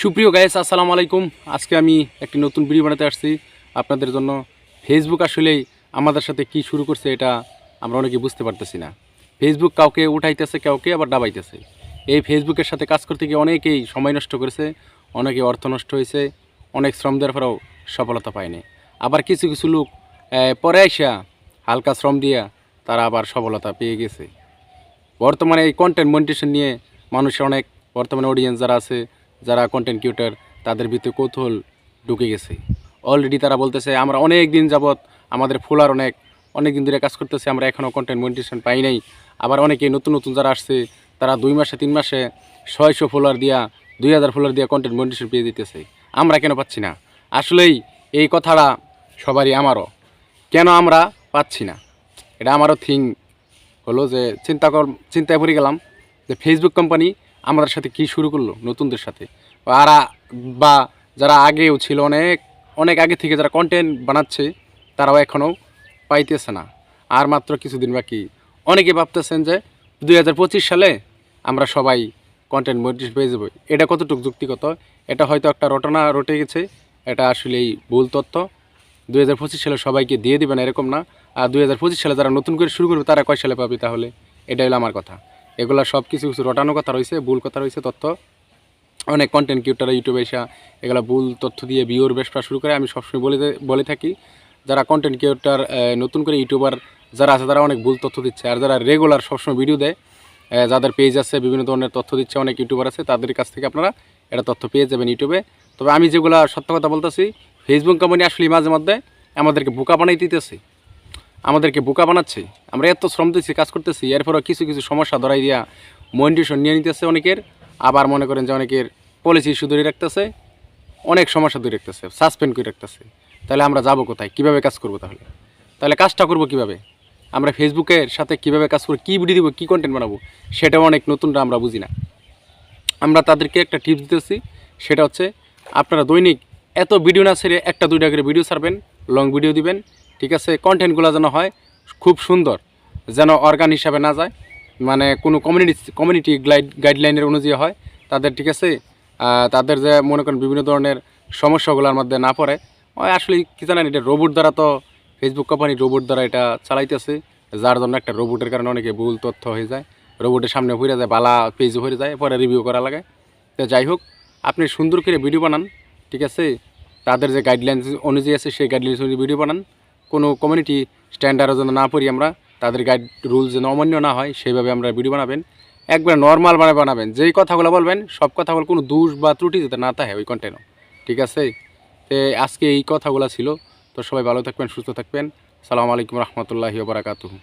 সুপ্রিয় গায়েস আসসালামু আলাইকুম। আজকে আমি একটি নতুন ভিডিও বানাতে আসছি। আপনাদের জন্য ফেসবুক আসলেই আমাদের সাথে কি শুরু করছে এটা আমরা অনেকে বুঝতে পারতেছি না। ফেসবুক কাউকে উঠাইতেছে, কাউকে আবার ডাবাইতেছে এই ফেসবুকের সাথে কাজ করতে গিয়ে অনেকেই সময় নষ্ট করেছে, অনেকে অর্থ নষ্ট হয়েছে, অনেক শ্রম দেওয়ার পরেও সফলতা পায়নি। আবার কিছু কিছু লোক পরে আইসা হালকা শ্রম দিয়া তারা আবার সফলতা পেয়ে গেছে। বর্তমানে এই কন্টেন্ট মনিটেশন নিয়ে মানুষের অনেক বর্তমানে অডিয়েন্স যারা আছে যারা কন্টেন্ট ক্রিয়েটার তাদের ভিতরে কৌতূহল ঢুকে গেছে। অলরেডি তারা বলতেছে, আমরা অনেক দিন যাবৎ আমাদের ফলোয়ার অনেক অনেক দিন ধরে কাজ করতেছে, আমরা এখনও কন্টেন্ট মনিটেশন পাই নাই। আবার অনেকে নতুন নতুন যারা আসছে, তারা দুই মাসে, তিন মাসে ছয়শো ফলোয়ার দিয়া, দুই হাজার ফলোয়ার দিয়া কন্টেন্ট মনিটেশন পেয়ে দিতেছে আমরা কেন পাচ্ছি না? আসলেই এই কথাটা সবারই আমারও। কেন আমরা পাচ্ছি না? এটা আমারও থিং হলো যে চিন্তা কর, চিন্তায় পড়ে গেলাম যে ফেসবুক কোম্পানি আমাদের সাথে কি শুরু করল? নতুনদের সাথে। আর বা যারা আগেও ছিল, অনেক অনেক আগে থেকে যারা কন্টেন্ট বানাচ্ছে, তারাও এখনও পাইতেছে না। আর মাত্র কিছুদিন বাকি। অনেকে ভাবতেছেন যে দুই হাজার পঁচিশ সালে আমরা সবাই কন্টেন্ট মনিটাইজ পেয়ে যাব। এটা কতটুকু যুক্তিগত? এটা হয়তো একটা রটনা রটে গেছে। এটা আসলেই ভুল তথ্য। দুই হাজার পঁচিশ সালে সবাইকে দিয়ে দিবেন এরকম না। আর দুই হাজার পঁচিশ সালে যারা নতুন করে শুরু করবে, তারা কয় সালে পাবে তাহলে? এটাই হলো আমার কথা। এগুলা সব কিছু কিছু রটানো কথা রয়েছে, ভুল কথা রয়েছে, তথ্য। অনেক কন্টেন্ট ক্রিয়েটার ইউটিউবে এসে এগুলো ভুল তথ্য দিয়ে বিওর ব্যবসা শুরু করে, আমি সবসময় বলে বলে থাকি। যারা কন্টেন্ট ক্রিয়েটার নতুন করে ইউটিউবার যারা আছে, তারা অনেক ভুল তথ্য দিচ্ছে। আর যারা রেগুলার সবসময় ভিডিও দেয় যাদের পেজ আছে, বিভিন্ন ধরনের তথ্য দিচ্ছে, অনেক ইউটিউবার আছে, তাদের কাছ থেকে আপনারা এটা তথ্য পেয়ে যাবেন ইউটিউবে। তবে আমি যেগুলো সত্য কথা বলতেছি ফেসবুক কোম্পানি আসলে মাঝে মধ্যে আমাদেরকে বোকা বানাই দিতেছে। আমাদেরকে বোকা বানাচ্ছে। আমরা এত শ্রম দিচ্ছি কাজ করতেছি এরপরও কিছু কিছু সমস্যা ধরাই দিয়া মনিটেশন নিয়ে নিতেছে অনেকের। আবার মনে করেন যে অনেকের পলিসি ইস্যু ধরে রাখতেছে, অনেক সমস্যা ধরে রাখতেছে সাসপেন্ড করে রাখতেছে। তাহলে আমরা যাব কোথায়? কীভাবে কাজ করব তাহলে? তাহলে কাজটা করব কীভাবে? আমরা ফেসবুকের সাথে কীভাবে কাজ করব কী ভিডিও দেবো, কী কন্টেন্ট বানাবো, সেটাও অনেক নতুনটা আমরা বুঝি না। আমরা তাদেরকে একটা টিপস দিতেছি, সেটা হচ্ছে আপনারা দৈনিক এত ভিডিও না ছেড়ে একটা দুইটা করে ভিডিও ছাড়বেন লং ভিডিও দিবেন ঠিক আছে? কন্টেন্টগুলো যেন হয় খুব সুন্দর, যেন অর্গান হিসাবে না যায়। মানে কোনো কমিউনিটি কমিউনিটি গাইড গাইডলাইনের অনুযায়ী হয়, তাদের ঠিক আছে? তাদের যে মনে করেন বিভিন্ন ধরনের সমস্যাগুলোর মধ্যে না পড়ে। আসলে কি জানেন, এটা রোবট দ্বারা তো ফেসবুক কোম্পানি রোবট দ্বারা এটা চালাইতেছে। যার জন্য একটা রোবটের কারণে অনেকে ভুল তথ্য হয়ে যায়। রোবটের সামনে ভরে যায়, বালা পেজে ভরে যায়, পরে রিভিউ করা লাগে। তো যাই হোক, আপনি সুন্দর করে ভিডিও বানান, ঠিক আছে? তাদের যে গাইডলাইন অনুযায়ী আছে, সেই গাইডলাইন অনুযায়ী ভিডিও বানান। কোনো কমিউনিটি স্ট্যান্ডার্ডও যেন না পড়ি আমরা, তাদের গাইড রুল যেন অমান্য না হয়, সেইভাবে আমরা ভিডিও বানাবেন। একবার নর্মাল মানে বানাবেন। যেই কথাগুলো বলবেন, সব কথাগুলো কোনো দোষ বা ত্রুটি যাতে না থাকে ওই কন্টেন্টও ঠিক আছে? তো আজকে এই কথাগুলো ছিল। তো সবাই ভালো থাকবেন, সুস্থ থাকবেন। সালামু আলাইকুম রহমতুল্লাহি বারাকাতুহু।